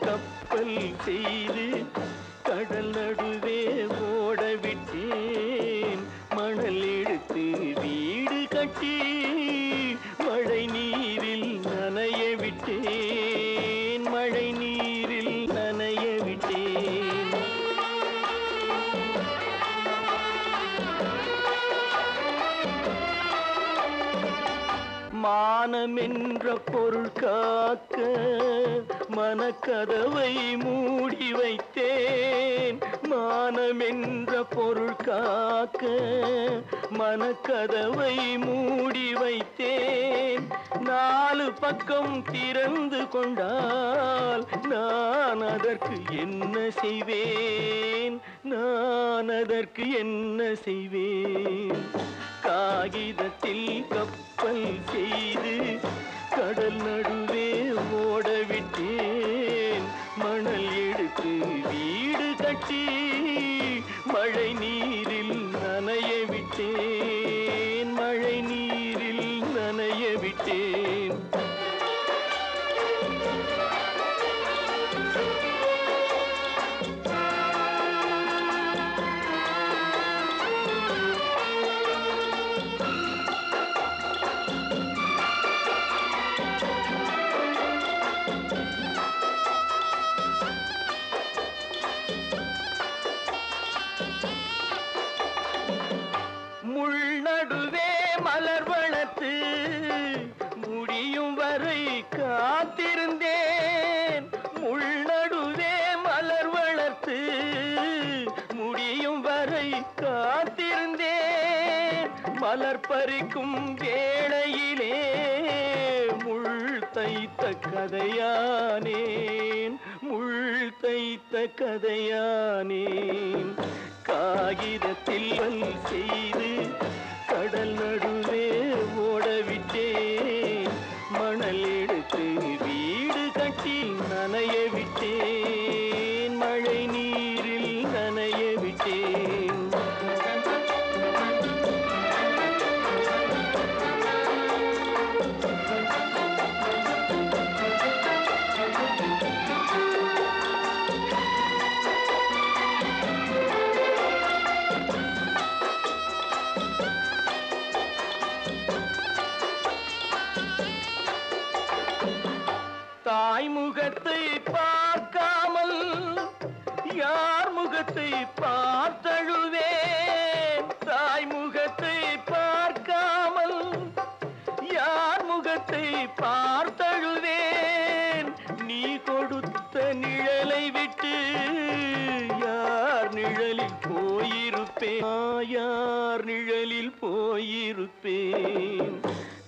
கப்பல் செய்து கடல் நடுவே போ மானமென்ற பொருள் காக்க மனக்கதவை மூடி வைத்தேன். மானமென்ற பொருள் காக்க மனக்கதவை மூடி வைத்தேன். நாலு பக்கம் திறந்து கொண்டால் நான் அதற்கு என்ன செய்வேன்? நான் அதற்கு என்ன செய்வேன்? காகிதத்தில் கப்பல் செய்து கடல் நடுவே ஓடவிட்டேன். மணல் எடுத்து வீடு கட்டி மழை நீரில் நனைய விட்டேன். மழை நீரில் நனைய விட்டேன். நடுவே மலர் வளர்த்து முடியும் வரை காத்திருந்தேன். முள் நடுவே மலர் வளர்த்து முடியும் வரை காத்திருந்தேன். மலர் பறிக்கும் வேளையிலே முள் தைத்த கதையானேன். முள் தைத்த கதையானேன். காகிதத்தில் செய்த தாய் முகத்தை பார்க்காமல் யார் முகத்தை பார்த்தழுவேன்? தாய் முகத்தை பார்க்காமல் யார் முகத்தை பார்த்தழுவேன்? நீ கொடுத்த நிழலை விட்டு யார் நிழலில் போயிருப்பேன்? யார் நிழலில் போயிருப்பேன்?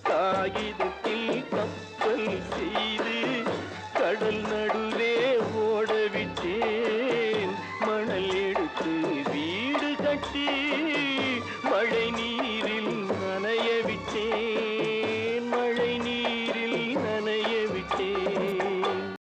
தாயிது